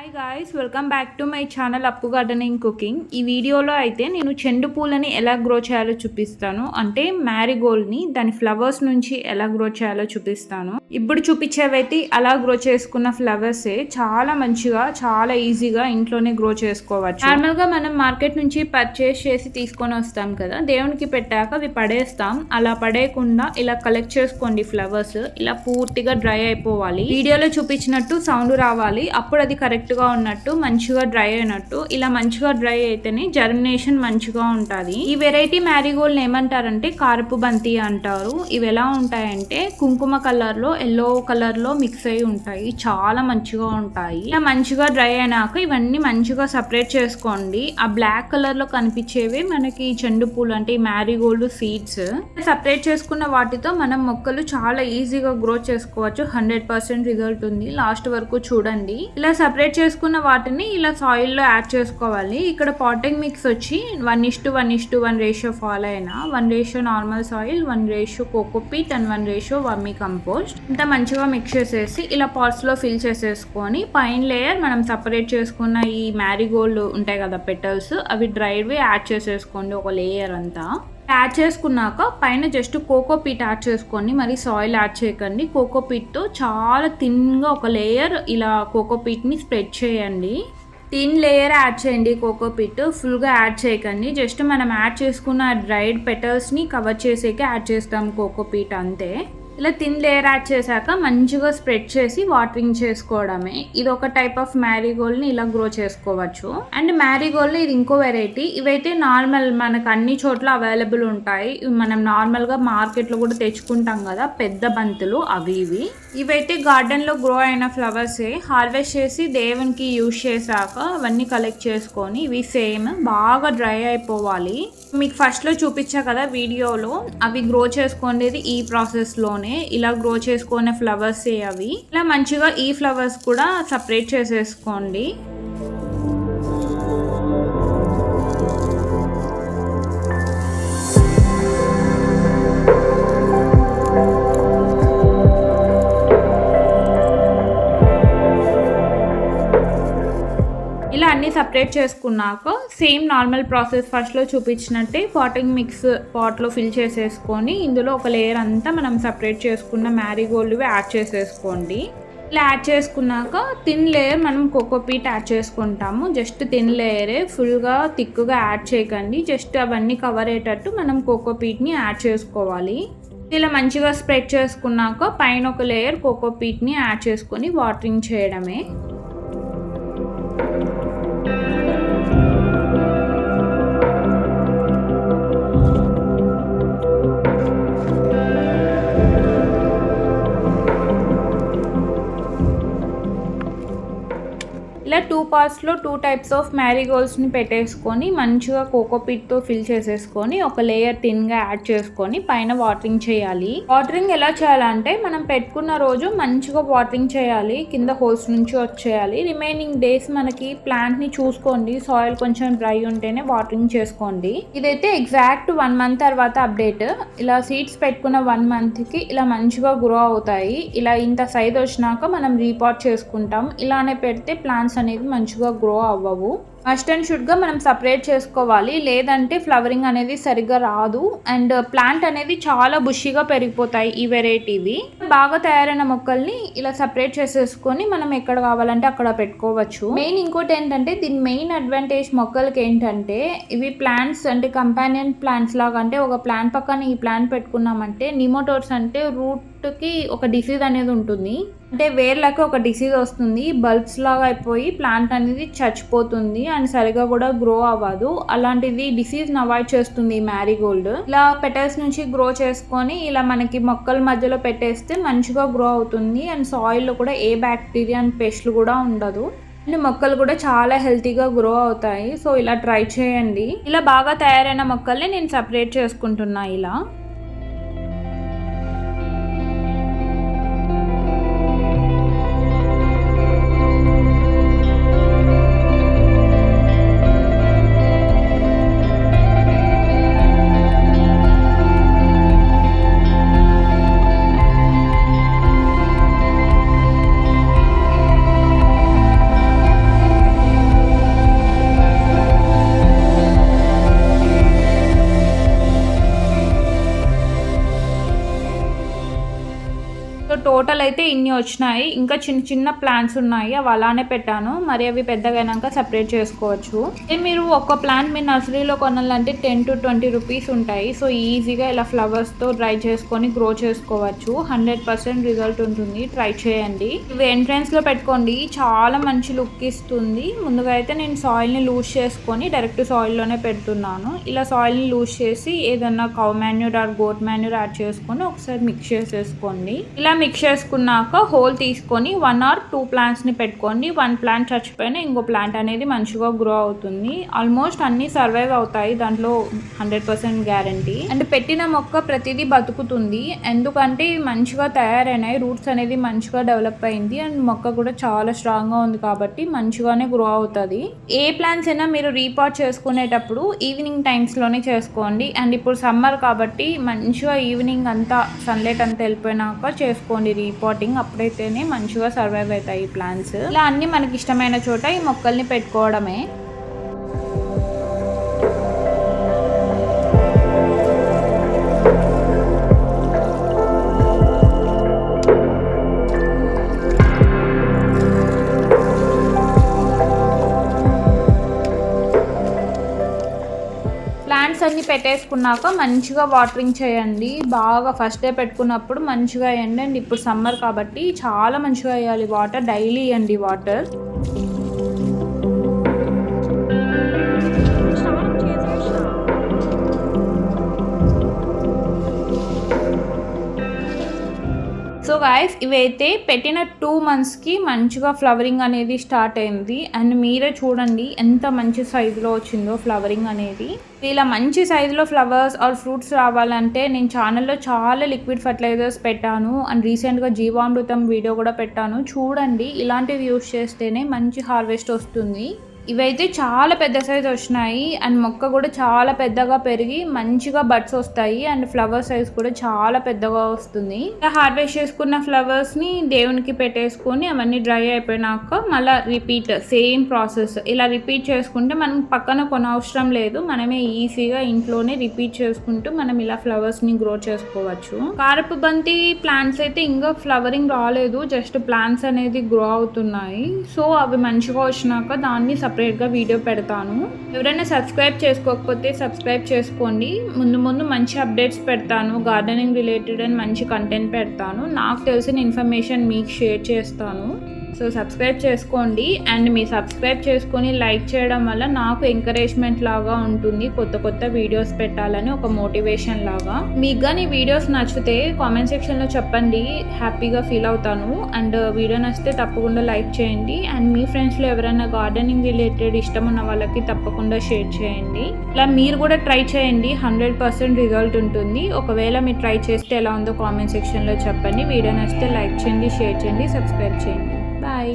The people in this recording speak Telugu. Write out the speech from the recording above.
Hi guys welcome back to my channel Appu gardening cooking ఈ వీడియోలో అయితే నేను చెండు పూలని ఎలా గ్రో చేయాలో చూపిస్తాను. అంటే మ్యారీగోల్డ్ని దాని ఫ్లవర్స్ నుంచి ఎలా గ్రో చేయాలో చూపిస్తాను. ఇప్పుడు చూపించేవైతే అలా గ్రో చేసుకున్న ఫ్లవర్సే చాలా మంచిగా చాలా ఈజీగా ఇంట్లోనే గ్రో చేసుకోవచ్చు. నార్మల్గా మనం మార్కెట్ నుంచి పర్చేస్ చేసి తీసుకొని వస్తాం కదా దేవునికి పెట్టాక అవి పడేస్తాం. అలా పడేయకుండా ఇలా కలెక్ట్ చేసుకోండి ఫ్లవర్స్ ఇలా పూర్తిగా డ్రై అయిపోవాలి. వీడియోలో చూపించినట్టు సౌండ్ రావాలి. అప్పుడు అది కరెక్ట్ గా ఉన్నట్టు మంచిగా డ్రై అయినట్టు ఇలా మంచిగా డ్రై అయితేనే జర్మినేషన్ మంచిగా ఉంటుంది. ఈ వెరైటీ మ్యారీగోల్డ్ ఏమంటారంటే కారపు బంతి అంటారు. ఇవి ఎలా ఉంటాయంటే కుంకుమ కలర్లో ఎల్లో కలర్లో మిక్స్ అయి ఉంటాయి. చాలా మంచిగా ఉంటాయి. ఇలా మంచిగా డ్రై అయినాక ఇవన్నీ మంచిగా సపరేట్ చేసుకోండి. ఆ బ్లాక్ కలర్లో కనిపించేవి మనకి చెండు పూలు అంటే ఈ మ్యారీగోల్డ్ సీడ్స్ సపరేట్ చేసుకున్న వాటితో మనం మొక్కలు చాలా ఈజీగా గ్రో చేసుకోవచ్చు. హండ్రెడ్ పర్సెంట్ రిజల్ట్ ఉంది. లాస్ట్ వరకు చూడండి. ఇలా సపరేట్ చేసుకున్న వాటిని ఇలా సాయిల్లో యాడ్ చేసుకోవాలి. ఇక్కడ పాటింగ్ మిక్స్ వచ్చి one is to one is to one ratio follow అయినా one ratio normal soil one ratio cocopeat and one ratio vermicompost ఇంత మంచిగా మిక్స్ చేసేసి ఇలా పాట్స్లో ఫిల్ చేసేసుకొని పైన లేయర్ మనం సపరేట్ చేసుకున్న ఈ మ్యారీగోల్డ్ ఉంటాయి కదా పెటల్స్ అవి డ్రైడ్వి యాడ్ చేసేసుకోండి ఒక లేయర్ అంతా. యాడ్ చేసుకున్నాక పైన జస్ట్ కోకో పీట్ యాడ్ చేసుకోండి. మరి సాయిల్ యాడ్ చేయకండి. కోకో పీట్తో చాలా థిన్గా ఒక లేయర్ ఇలా కోకో పీట్ని స్ప్రెడ్ చేయండి. థిన్ లేయర్ యాడ్ చేయండి కోకో పిట్. ఫుల్గా యాడ్ చేయకండి. జస్ట్ మనం యాడ్ చేసుకున్న డ్రైడ్ పెటల్స్ని కవర్ చేసేకే యాడ్ చేస్తాం కోకో పీట్ అంతే. ఇలా థిన్ లేయర్ యాడ్ చేశాక మంచిగా స్ప్రెడ్ చేసి వాటరింగ్ చేసుకోవడమే. ఇది ఒక టైప్ ఆఫ్ మ్యారీగోల్డ్ని ఇలా గ్రో చేసుకోవచ్చు. అండ్ మ్యారీగోల్డ్ ఇది ఇంకో వెరైటీ ఇవైతే నార్మల్ మనకు అన్ని చోట్ల అవైలబుల్ ఉంటాయి. మనం నార్మల్గా మార్కెట్లో కూడా తెచ్చుకుంటాం కదా పెద్ద బంతులు అవి ఇవి. ఇవైతే గార్డెన్లో గ్రో అయిన ఫ్లవర్సే హార్వెస్ట్ చేసి దేవునికి యూజ్ చేశాక అవన్నీ కలెక్ట్ చేసుకొని ఇవి సేమ్ బాగా డ్రై అయిపోవాలి. మీకు ఫస్ట్లో చూపించా కదా వీడియోలో అవి గ్రో చేసుకునేది ఈ ప్రాసెస్లోనే ఇలా గ్రో చేసుకునే ఫ్లవర్స్ అవి. ఇలా మంచిగా ఈ ఫ్లవర్స్ కూడా సపరేట్ చేసేసుకోండి. ఇలా అన్ని సపరేట్ చేసుకున్నాక సేమ్ నార్మల్ ప్రాసెస్ ఫస్ట్లో చూపించినట్టే పాటింగ్ మిక్స్ పాట్లో ఫిల్ చేసేసుకొని ఇందులో ఒక లేయర్ అంతా మనం సపరేట్ చేసుకున్న మ్యారీగోల్డ్వి యాడ్ చేసేసుకోండి. ఇలా యాడ్ చేసుకున్నాక థిన్ లేయర్ మనం కోకోపీట్ యాడ్ చేసుకుంటాము. జస్ట్ థిన్ లేయరే ఫుల్గా థిక్గా యాడ్ చేయకండి. జస్ట్ అవన్నీ కవర్ అయ్యేటట్టు మనం కోకోపీట్ని యాడ్ చేసుకోవాలి. ఇలా మంచిగా స్ప్రెడ్ చేసుకున్నాక పైన ఒక లేయర్ కోకోపీట్ని యాడ్ చేసుకొని వాటరింగ్ చేయడమే. ఇలా టూ పార్ట్స్లో టూ టైప్స్ ఆఫ్ మ్యారీగోల్డ్స్ని పెట్టేసుకొని మంచిగా కోకోపీట్తో ఫిల్ చేసేసుకొని ఒక లేయర్ థిన్గా యాడ్ చేసుకొని పైన వాటరింగ్ చేయాలి. వాటరింగ్ ఎలా చేయాలంటే మనం పెట్టుకున్న రోజు మంచిగా వాటరింగ్ చేయాలి కింద హోల్స్ నుంచి వచ్చేయాలి. రిమైనింగ్ డేస్ మనకి ప్లాంట్ని చూసుకోండి సాయిల్ కొంచెం డ్రై ఉంటేనే వాటరింగ్ చేసుకోండి. ఇదైతే ఎగ్జాక్ట్ వన్ మంత్ తర్వాత అప్డేట్ ఇలా సీడ్స్ పెట్టుకున్న వన్ మంత్కి ఇలా మంచిగా గ్రో అవుతాయి. ఇలా ఇంత సైజ్ వచ్చినాక మనం రీపాట్ చేసుకుంటాం. ఇలానే పెడితే ప్లాంట్స్ అనేవి మంచిగా గ్రో అవ్వవు. ఫస్ట్ అండ్ షుడ్గా మనం సపరేట్ చేసుకోవాలి. లేదంటే ఫ్లవరింగ్ అనేది సరిగ్గా రాదు. అండ్ ప్లాంట్ అనేది చాలా బుషిగా పెరిగిపోతాయి ఈ వెరైటీవి బాగా తయారైన మొక్కల్ని ఇలా సపరేట్ చేసేసుకొని మనం ఎక్కడ కావాలంటే అక్కడ పెట్టుకోవచ్చు. మెయిన్ ఇంకోటి ఏంటంటే దీని మెయిన్ అడ్వాంటేజ్ మొక్కలకి ఏంటంటే ఇవి ప్లాంట్స్ అంటే కంపానియన్ ప్లాంట్స్ లాగా అంటే ఒక ప్లాంట్ పక్కన ఈ ప్లాంట్ పెట్టుకున్నామంటే నిమోటోర్స్ అంటే రూట్కి ఒక డిసీజ్ అనేది ఉంటుంది. అంటే వేర్లకు ఒక డిసీజ్ వస్తుంది బల్బ్స్ లాగా అయిపోయి ప్లాంట్ అనేది చచ్చిపోతుంది అండ్ సరిగా కూడా గ్రో అవ్వదు. అలాంటిది డిసీజ్ అవాయిడ్ చేస్తుంది మ్యారీగోల్డ్ ఇలా పెటల్స్ నుంచి గ్రో చేసుకొని ఇలా మనకి మొక్కల మధ్యలో పెట్టేస్తే మంచిగా గ్రో అవుతుంది అండ్ సాయిల్లో కూడా ఏ బ్యాక్టీరియా అండ్ పెస్ట్లు కూడా ఉండదు. అండ్ మొక్కలు కూడా చాలా హెల్తీగా గ్రో అవుతాయి. సో ఇలా ట్రై చేయండి. ఇలా బాగా తయారైన మొక్కల్ని నేను సపరేట్ చేసుకుంటున్నా ఇలా. అయితే ఇన్ని వచ్చినాయి. ఇంకా చిన్న చిన్న ప్లాంట్స్ ఉన్నాయి. అవి అలానే పెట్టాను. మరి అవి పెద్దగైనాక సపరేట్ చేసుకోవచ్చు. మీరు ఒక ప్లాంట్ మీ నర్సరీలో కొనాలంటే టెన్ టు ట్వంటీ రూపీస్ ఉంటాయి. సో ఈజీగా ఇలా ఫ్లవర్స్తో డ్రై చేసుకొని గ్రో చేసుకోవచ్చు. హండ్రెడ్ పర్సెంట్ రిజల్ట్ ఉంటుంది. ట్రై చేయండి. ఇవి ఎంట్రెన్స్లో పెట్టుకోండి. చాలా మంచి లుక్ ఇస్తుంది. ముందుగా అయితే నేను సాయిల్ని లూజ్ చేసుకొని డైరెక్ట్ సాయిల్లోనే పెడుతున్నాను. ఇలా సాయిల్ని లూజ్ చేసి ఏదన్నా cow manure or goat manure add చేసుకొని ఒకసారి మిక్స్ చేసేసుకోండి. ఇలా మిక్స్ చేసుకున్నాక హోల్ తీసుకొని వన్ ఆర్ టూ ప్లాంట్స్ని పెట్టుకోండి. వన్ ప్లాంట్ చచ్చిపోయిన ఇంకో ప్లాంట్ అనేది మంచిగా గ్రో అవుతుంది. ఆల్మోస్ట్ అన్ని సర్వైవ్ అవుతాయి. దాంట్లో హండ్రెడ్ పర్సెంట్ గ్యారంటీ అండ్ పెట్టిన మొక్క ప్రతిదీ బతుకుతుంది. ఎందుకంటే మంచిగా తయారైనాయి. రూట్స్ అనేది మంచిగా డెవలప్ అయింది. అండ్ మొక్క కూడా చాలా స్ట్రాంగ్గా ఉంది కాబట్టి మంచిగానే గ్రో అవుతుంది. ఏ ప్లాంట్స్ అయినా మీరు రీపాట్ చేసుకునేటప్పుడు ఈవినింగ్ టైమ్స్లోనే చేసుకోండి. అండ్ ఇప్పుడు సమ్మర్ కాబట్టి మంచిగా ఈవినింగ్ అంతా సన్లైట్ అంతా వెళ్ళిపోయినాక చేసుకోండి. రీపాటింగ్ అప్పుడైతేనే మంచిగా సర్వైవ్ అవుతాయి ఈ ప్లాంట్స్ ఇలా అన్ని మనకి ఇష్టమైన చోట ఈ మొక్కల్ని పెట్టుకోవడమే. పెట్టేసుకున్నాక మంచిగా వాటరింగ్ చేయండి. బాగా ఫస్ట్ డే పెట్టుకున్నప్పుడు మంచిగా వేయండి. అండ్ ఇప్పుడు సమ్మర్ కాబట్టి చాలా మంచిగా వేయాలి వాటర్ డైలీ ఇవ్వండి వాటర్ సో గాయస్ ఇవైతే పెట్టిన టూ మంత్స్కి మంచిగా ఫ్లవరింగ్ అనేది స్టార్ట్ అయింది. అండ్ మీరే చూడండి ఎంత మంచి సైజులో వచ్చిందో ఫ్లవరింగ్ అనేది. ఇలా మంచి సైజులో ఫ్లవర్స్ ఆర్ ఫ్రూట్స్ రావాలంటే నేను ఛానల్లో చాలా లిక్విడ్ ఫర్టిలైజర్స్ పెట్టాను. అండ్ రీసెంట్గా జీవామృతం వీడియో కూడా పెట్టాను. చూడండి ఇలాంటివి యూస్ చేస్తేనే మంచి హార్వెస్ట్ వస్తుంది. ఇవైతే చాలా పెద్ద సైజ్ వచ్చినాయి. అండ్ మొక్క కూడా చాలా పెద్దగా పెరిగి మంచిగా బడ్స్ వస్తాయి. అండ్ ఫ్లవర్ సైజ్ కూడా చాలా పెద్దగా వస్తుంది. హార్వెస్ట్ చేసుకున్న ఫ్లవర్స్ని దేవునికి పెట్టేసుకొని అవన్నీ డ్రై అయిపోయినాక మళ్ళీ రిపీట్ సేమ్ ప్రాసెస్ ఇలా రిపీట్ చేసుకుంటే మనం పక్కన కొనవసరం లేదు. మనమే ఈజీగా ఇంట్లోనే రిపీట్ చేసుకుంటూ మనం ఇలా ఫ్లవర్స్ని గ్రో చేసుకోవచ్చు. కారపు బంతి ప్లాంట్స్ అయితే ఇంకా ఫ్లవరింగ్ రాలేదు. జస్ట్ ప్లాంట్స్ అనేది గ్రో అవుతున్నాయి. సో అవి మంచిగా వచ్చినాక దాన్ని సపరేట్గా వీడియో పెడతాను. ఎవరైనా సబ్స్క్రైబ్ చేసుకోకపోతే సబ్స్క్రైబ్ చేసుకోండి. ముందు ముందు మంచి అప్డేట్స్ పెడతాను. గార్డెనింగ్ రిలేటెడ్ అండ్ మంచి కంటెంట్ పెడతాను. నాకు తెలిసిన ఇన్ఫర్మేషన్ మీకు షేర్ చేస్తాను. సో సబ్స్క్రైబ్ చేసుకోండి అండ్ మీ సబ్స్క్రైబ్ చేసుకొని లైక్ చేయడం వల్ల నాకు ఎంకరేజ్మెంట్ లాగా ఉంటుంది. కొత్త కొత్త వీడియోస్ పెట్టాలని ఒక మోటివేషన్ లాగా. మీకు కానీ వీడియోస్ నచ్చితే కామెంట్ సెక్షన్లో చెప్పండి. హ్యాపీగా ఫీల్ అవుతాను. అండ్ వీడియో నచ్చితే తప్పకుండా లైక్ చేయండి. అండ్ మీ ఫ్రెండ్స్లో ఎవరైనా గార్డెనింగ్ రిలేటెడ్ ఇష్టం ఉన్న వాళ్ళకి తప్పకుండా షేర్ చేయండి. ఇలా మీరు కూడా ట్రై చేయండి. హండ్రెడ్ పర్సెంట్ రిజల్ట్ ఉంటుంది. ఒకవేళ మీరు ట్రై చేస్తే ఎలా ఉందో కామెంట్ సెక్షన్లో చెప్పండి. వీడియో నచ్చితే లైక్ చేయండి షేర్ చేయండి సబ్స్క్రైబ్ చేయండి. বাই